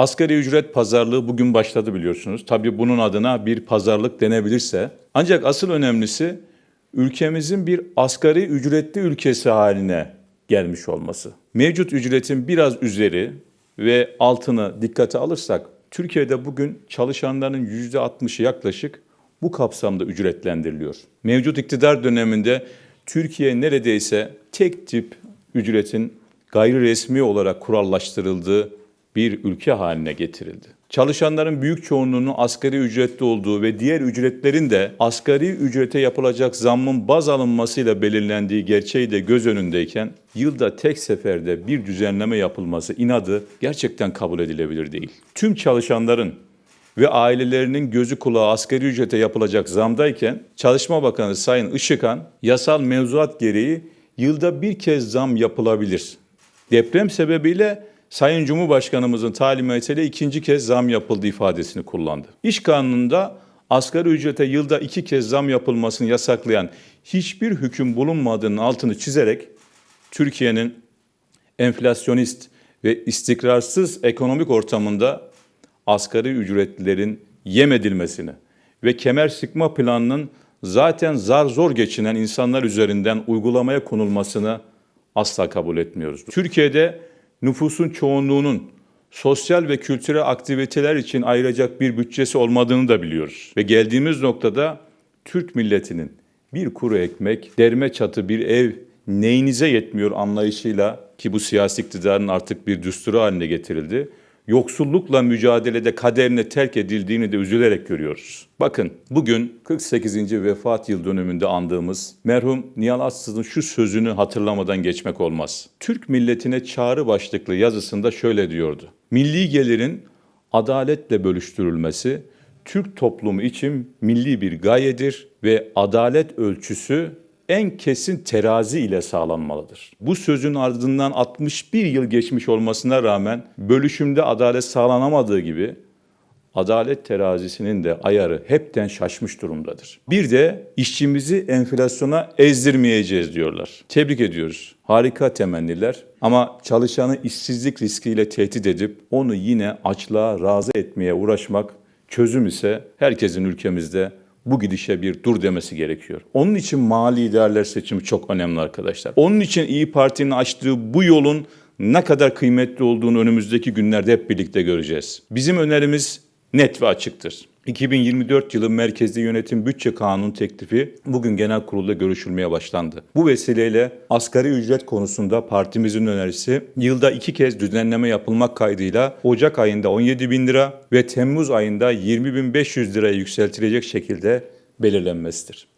Asgari ücret pazarlığı bugün başladı biliyorsunuz. Tabii bunun adına bir pazarlık denebilirse. Ancak asıl önemlisi ülkemizin bir asgari ücretli ülkesi haline gelmiş olması. Mevcut ücretin biraz üzeri ve altını dikkate alırsak Türkiye'de bugün çalışanların %60'ı yaklaşık bu kapsamda ücretlendiriliyor. Mevcut iktidar döneminde Türkiye neredeyse tek tip ücretin gayri resmi olarak kurallaştırıldığı bir ülke haline getirildi. Çalışanların büyük çoğunluğunun asgari ücretli olduğu ve diğer ücretlerin de asgari ücrete yapılacak zammın baz alınmasıyla belirlendiği gerçeği de göz önündeyken yılda tek seferde bir düzenleme yapılması inadı gerçekten kabul edilebilir değil. Tüm çalışanların ve ailelerinin gözü kulağı asgari ücrete yapılacak zamdayken Çalışma Bakanı Sayın Işıkhan yasal mevzuat gereği yılda bir kez zam yapılabilir. Deprem sebebiyle Sayın Cumhurbaşkanımızın talimatıyla ikinci kez zam yapıldı ifadesini kullandı. İş kanununda asgari ücrete yılda iki kez zam yapılmasını yasaklayan hiçbir hüküm bulunmadığının altını çizerek Türkiye'nin enflasyonist ve istikrarsız ekonomik ortamında asgari ücretlilerin yem edilmesini ve kemer sıkma planının zaten zar zor geçinen insanlar üzerinden uygulamaya konulmasını asla kabul etmiyoruz. Türkiye'de nüfusun çoğunluğunun sosyal ve kültürel aktiviteler için ayıracak bir bütçesi olmadığını da biliyoruz. Ve geldiğimiz noktada Türk milletinin bir kuru ekmek, derme çatı bir ev neyinize yetmiyor anlayışıyla ki bu siyasi iktidarın artık bir düsturu haline getirildi. Yoksullukla mücadelede kaderine terk edildiğini de üzülerek görüyoruz. Bakın bugün 48. vefat yıl dönümünde andığımız merhum Nihal Atsız'ın şu sözünü hatırlamadan geçmek olmaz. Türk milletine çağrı başlıklı yazısında şöyle diyordu. Milli gelirin adaletle bölüştürülmesi Türk toplumu için milli bir gayedir ve adalet ölçüsü en kesin terazi ile sağlanmalıdır. Bu sözün ardından 61 yıl geçmiş olmasına rağmen bölüşümde adalet sağlanamadığı gibi adalet terazisinin de ayarı hepten şaşmış durumdadır. Bir de işçimizi enflasyona ezdirmeyeceğiz diyorlar. Tebrik ediyoruz. Harika temenniler ama çalışanı işsizlik riskiyle tehdit edip onu yine açlığa razı etmeye uğraşmak çözüm ise herkesin ülkemizde bu gidişe bir dur demesi gerekiyor. Onun için mali liderler seçimi çok önemli arkadaşlar. Onun için İyi Parti'nin açtığı bu yolun ne kadar kıymetli olduğunu önümüzdeki günlerde hep birlikte göreceğiz. Bizim önerimiz net ve açıktır. 2024 yılı merkezli yönetim bütçe kanun teklifi bugün genel kurulda görüşülmeye başlandı. Bu vesileyle asgari ücret konusunda partimizin önerisi yılda iki kez düzenleme yapılmak kaydıyla Ocak ayında 17 bin lira ve Temmuz ayında 20 bin 500 liraya yükseltilecek şekilde belirlenmesidir.